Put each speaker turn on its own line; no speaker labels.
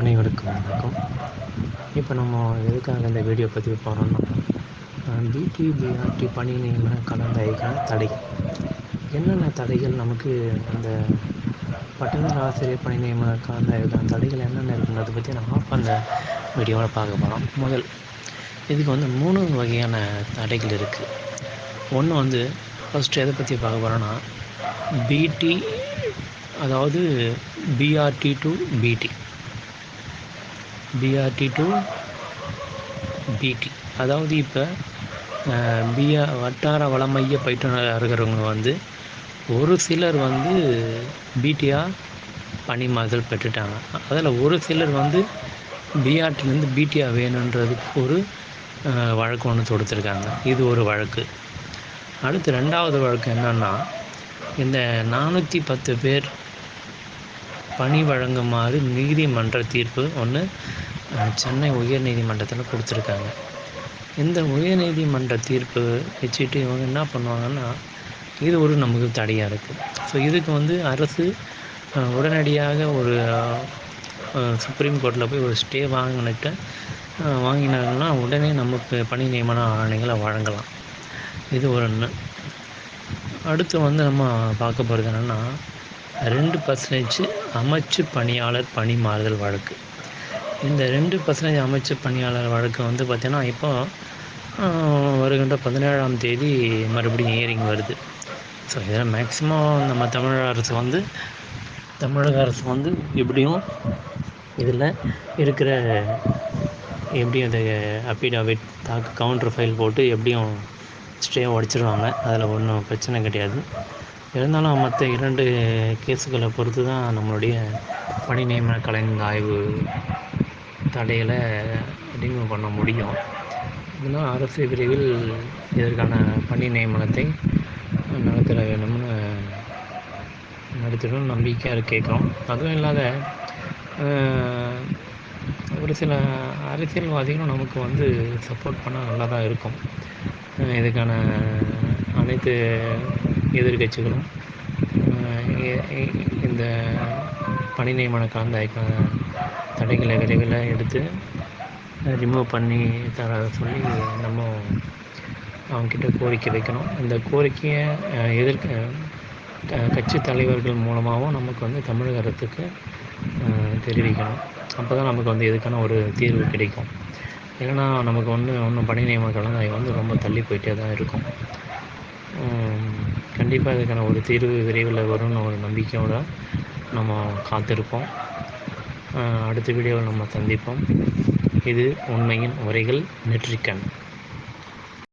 அனைவருக்கும் வணக்கம். இப்போ நம்ம எதுக்காக இந்த வீடியோ பதிவு போகிறோம்னா பிடி பிஆர்டி பணி நியமன கலந்தாய்வுக்கான தடை. என்னென்ன தடைகள் நமக்கு அந்த பட்டதாரி ஆசிரியர் பணி நியமன கலந்தாய்க்கான தடைகள் என்னென்ன இருக்குன்னு அதை பற்றி நம்ம அந்த வீடியோவில் பார்க்க போகிறோம் முதல் இதுக்கு வந்து மூணு வகையான தடைகள் இருக்குது ஒன்று வந்து ஃபஸ்ட்டு எதை பற்றி பார்க்க போகிறோன்னா பிடி அதாவது PRT to BT PRT to BT அதாவது இப்போ பிஆர் வட்டார வளமைய பயிற்றுனர் இருக்கிறவங்க வந்து ஒரு சிலர் வந்து பிடியாக பணிமாறுதல் பெற்றுட்டாங்க. அதில் ஒரு சிலர் வந்து பிஆர்டிலேருந்து பிடிஆர் வேணுன்றதுக்கு ஒரு வழக்கு ஒன்று தொடுத்துருக்காங்க. இது ஒரு வழக்கு. அடுத்து ரெண்டாவது வழக்கு என்னென்னா இந்த நானூற்றி பத்து பேர் பணி வழங்குமாறு நீதிமன்ற தீர்ப்பு ஒன்று சென்னை உயர்நீதிமன்றத்தில் கொடுத்துருக்காங்க. இந்த உயர்நீதிமன்ற தீர்ப்பு வச்சுட்டு இவங்க என்ன பண்ணுவாங்கன்னா இது ஒரு நமக்கு தடையாக இருக்குது ஸோ இதுக்கு வந்து அரசு உடனடியாக ஒரு சுப்ரீம் கோர்ட்டில் போய் ஒரு ஸ்டே வாங்கினிட்டு வாங்கினாங்கன்னா உடனே நமக்கு பணி நியமன ஆணைகளை வழங்கலாம். இது ஒரு ஒன்று அடுத்து வந்து நம்ம பார்க்க போகிறது என்னென்னா ரெண்டு பர்சன்டேஜ் அமைச்சு பணியாளர் பணி மாறுதல் வழக்கு. இந்த ரெண்டு பர்சன்டேஜ் அமைச்சு பணியாளர் வழக்கு வந்து பார்த்திங்கன்னா இப்போ வருகின்ற பதினேழாம் தேதி மறுபடியும் ஹியரிங் வருது. ஸோ இதில் மேக்ஸிமம் நம்ம தமிழக அரசு வந்து தமிழக அரசு வந்து எப்படியும் இதில் இருக்கிற எப்படியும் அதை அப்பிடாவிட் தாக்கு கவுண்டர் ஃபைல் போட்டு எப்படியும் ஸ்டே உடச்சிருவாங்க. அதில் ஒன்றும் பிரச்சனை கிடையாது. இருந்தாலும் மற்ற இரண்டு கேஸுகளை பொறுத்து தான் நம்மளுடைய பணி நியமன கலைஞர் ஆய்வு தடைகளை ரிமூவ் பண்ண முடியும். இதனால் அரசு விரைவில் இதற்கான பணி நியமனத்தை நடத்திட வேணும்னு நடத்திடும் நம்பிக்கையாக கேட்குறோம். அதுவும் இல்லாத ஒரு சில அரசியல்வாதிகளும் நமக்கு வந்து சப்போர்ட் பண்ணால் நல்லா தான் இருக்கும். இதுக்கான அனைத்து எதிர்கட்சிகளும் இந்த பணி நியமன கலந்தாய்க்கான தடைகளை விரைவில் எடுத்து ரிமூவ் பண்ணி தர சொல்லி நம்ம அவங்கக்கிட்ட கோரிக்கை வைக்கணும். இந்த கோரிக்கையை எதிர்க்க கட்சி தலைவர்கள் மூலமாகவும் நமக்கு வந்து தமிழக அரசுக்கு தெரிவிக்கணும். அப்போ தான் நமக்கு வந்து இதுக்கான ஒரு தீர்வு கிடைக்கும். இல்லைன்னா நமக்கு வந்து ஒன்றும் பணி நியமன கலந்தாய்வு வந்து ரொம்ப தள்ளி போயிட்டே தான் இருக்கும். கண்டிப்பாக இதுக்கான ஒரு தீர்வு விரைவில் வரும்னு ஒரு நம்பிக்கையோடு நம்ம காத்திருப்போம். அடுத்த வீடியோவில் நம்ம சந்திப்போம். இது உண்மையின் உரைகள் நெற்றிக்கண்.